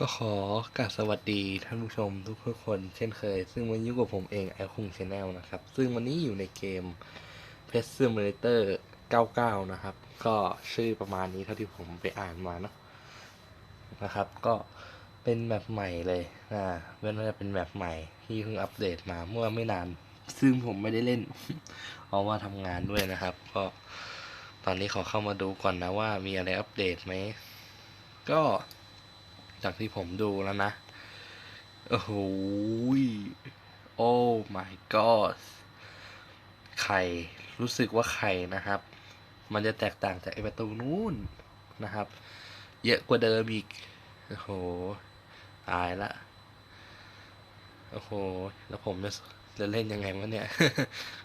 ก็ขอกราบสวัสดีท่านผู้ชมทุกคน เช่นเคย ซึ่งวันนี้กับผมเองไอคุงชาแนลนะครับ ซึ่งวันนี้อยู่ในเกม p e t Simulator 99 นะครับ ก็ชื่อประมาณนี้เท่าที่ผมไปอ่านมาเนาะนะครับ ก็เป็นแบบใหม่เลยอ่าเว้นว่าจะเป็นแบบใหม่ที่เพิ่งอัปเดตมาเมื่อไม่นาน ซึ่งผมไม่ได้เล่นเพราะว่าทำงานด้วยนะครับ ก็ตอนนี้ขอเข้ามาดูก่อนนะว่ามีอะไรอัปเดตไหมก็ จากที่ผมดูแล้วนะ โอ้โหโอ้ my god ไข่รู้สึกว่าไข่นะครับ มันจะแตกต่างจากไอประตูนู้นนะครับ เยอะกว่าเดิมอีก โอ้โห ตายละ โอ้โห แล้วผมจะจะเล่นยังไงวะเนี่ย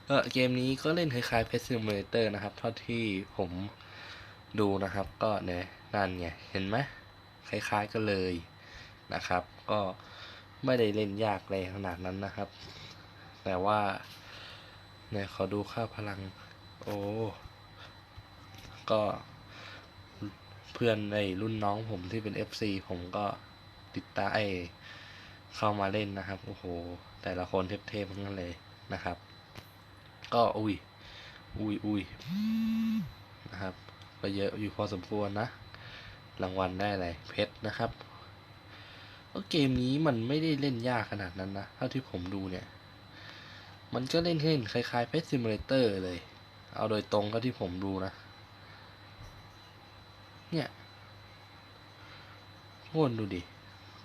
ก็เกมนี้ก็เล่นคล้ายๆ Pet Simulator นะครับ เท่าที่ผมดูนะครับ ก็เนี่ยนั่นไง เห็นไหม คล้ายๆกันเลยนะครับ ก็ไม่ได้เล่นยากเลยขนาดนั้นนะครับ แต่ว่าเนี่ยขอดูค่าพลัง โอ้ก็เพื่อนไอ้รุ่นน้องผมที่เป็น FC ผมก็ติดตาไอ้เข้ามาเล่นนะครับ โอ้โห แต่ละคนเทพๆทั้งนั้นเลยนะครับ ก็อุ้ยอุ้ยอุ้ยนะครับ ก็เยอะอยู่พอสมควรนะ รางวัลได้อะไรเพชรนะครับก็เกมนี้มันไม่ได้เล่นยากขนาดนั้นนะ เท่าที่ผมดูเนี่ย มันก็เล่นเล่นคล้ายๆเพชรซิมูเลเตอร์เลย เอาโดยตรงก็ที่ผมดูนะ เนี่ยวนดูดิ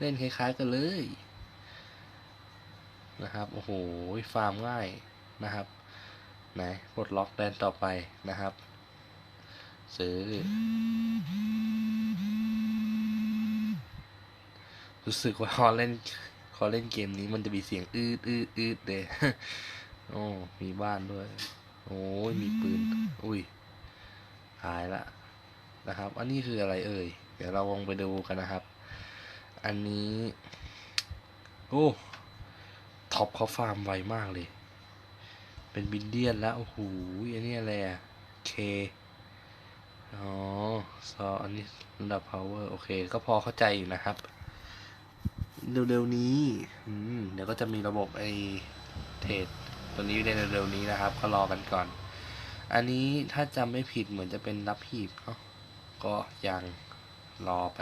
เล่นคล้ายๆกันเลย นะครับ โอ้โห ฟาร์มง่ายนะครับไหนปลดล็อกแดนต่อไปนะครับซื้อ รู้สึกว่าพอเล่นพอเล่นเกมนี้มันจะมีเสียงอืดอืดอืดเลยโอ้มีบ้านด้วย โอ้ยมีปืน อุ้ยหายละนะครับ อันนี้คืออะไรเอ่ย เดี๋ยวเราลองไปดูกันนะครับ อันนี้ โอ้ท็อปเขาฟาร์มไวมากเลย เป็นบินเดียนแล้ว โอ้โห อันนี้อะไรอะเค อ๋อซออันนี้ระดับ power โอเค ก็พอเข้าใจอยู่นะครับ เร็วๆนี้เดี๋ยวก็จะมีระบบไอเทรดตัวนี้ในเร็วๆนี้นะครับ ก็รอกันก่อน อันนี้ถ้าจำไม่ผิดเหมือนจะเป็นรับหีบเนาะก็ยังรอไป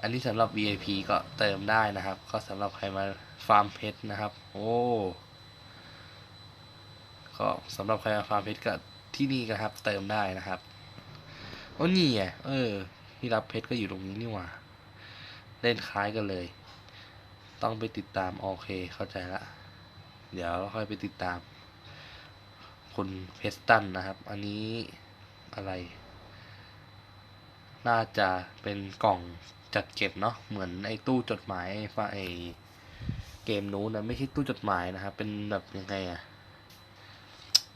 อันนี้สำหรับ VIP ก็เติมได้นะครับ ก็สำหรับใครมาฟาร์มเพชรนะครับ โอ้ก็สำหรับใครมาฟาร์มเพชรก็ที่นี่นะครับ เติมได้นะครับโอ้นี่ไงเออที่รับเพชรก็อยู่ตรงนี้นี่หว่าเล่นคล้ายกันเลย ต้องไปติดตามโอเคเข้าใจละ เดี๋ยวเราค่อยไปติดตาม คุณเพสตันนะครับ อันนี้อะไร น่าจะเป็นกล่องจัดเก็บเนาะเหมือนไอ้ตู้จดหมายไอ้ฟ้าไอ้เกมนู้นนะไม่ใช่ตู้จดหมายนะครับ เป็นแบบยังไงอะ่ะ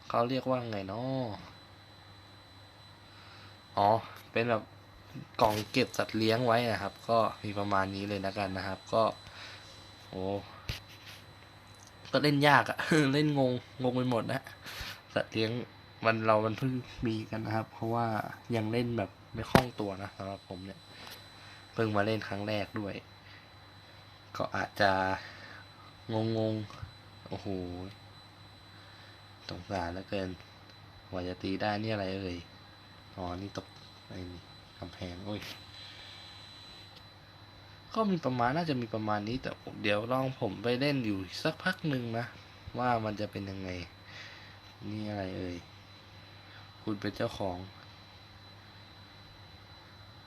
เขาเรียกว่าไงเนาะอ๋อ เป็นแบบกล่องเก็บสัตว์เลี้ยงไว้นะครับ ก็มีประมาณนี้เลยนะกันนะครับ ก็ โอ้ก็เล่นยากอะเล่นงงงงไปหมดนะสัตว์เลี้ยงมันเรามันเพิ่งมีกันนะครับ เพราะว่ายังเล่นแบบไม่คล่องตัวนะสำหรับผมเนี่ย เพิ่งมาเล่นครั้งแรกด้วย ก็อาจจะงงงๆโอ้โหสงสารเหลือเกินกว่าจะตีได้นี่อะไรเอ่ยอ๋อนี่ตกไอ้นี่กำแพงโอ้ย ก็มีประมาณน่าจะมีประมาณนี้แต่เดี๋ยวลองผมไปเล่นอยู่สักพักหนึ่งนะ ว่ามันจะเป็นยังไง นี่อะไรเอ่ย คุณเป็นเจ้าของ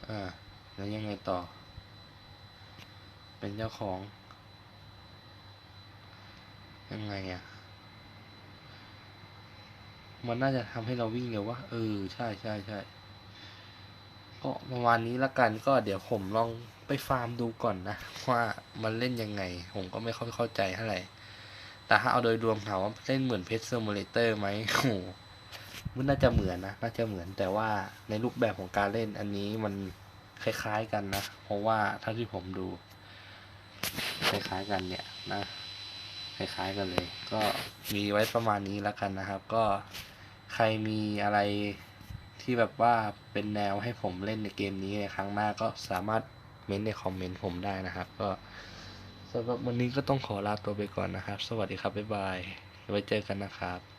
อ่า แล้วยังไงต่อ เป็นเจ้าของ ยังไงอะ่ะ มันน่าจะทำให้เราวิ่งเร็ววะเออ ใช่ใช่ใช่ก็ประมาณนี้ละกันก็เดี๋ยวผมลอง ไปฟาร์มดูก่อนนะ ว่ามันเล่นยังไง ผมก็ไม่ค่อยเข้าใจเท่าไหร่ แต่ถ้าเอาโดยรวมถามว่าเล่นเหมือนเพชรซิมูเลเตอร์ไหมโอ้มันน่าจะเหมือนนะ น่าจะเหมือนแต่ว่าในรูปแบบของการเล่นอันนี้มันคล้ายๆกันนะ เพราะว่าเท่าที่ผมดู คล้ายๆกันเนี่ยนะคล้ายๆกันเลย ก็มีไว้ประมาณนี้แล้วกันนะครับ ก็ใครมีอะไรที่แบบว่าเป็นแนวให้ผมเล่นในเกมนี้ในครั้งหน้าก็สามารถ เมนต์ในคอมเมนต์ผมได้นะครับ ก็สำหรับวันนี้ก็ต้องขอลาตัวไปก่อนนะครับ สวัสดีครับ บ๊ายบายไว้เจอกันนะครับ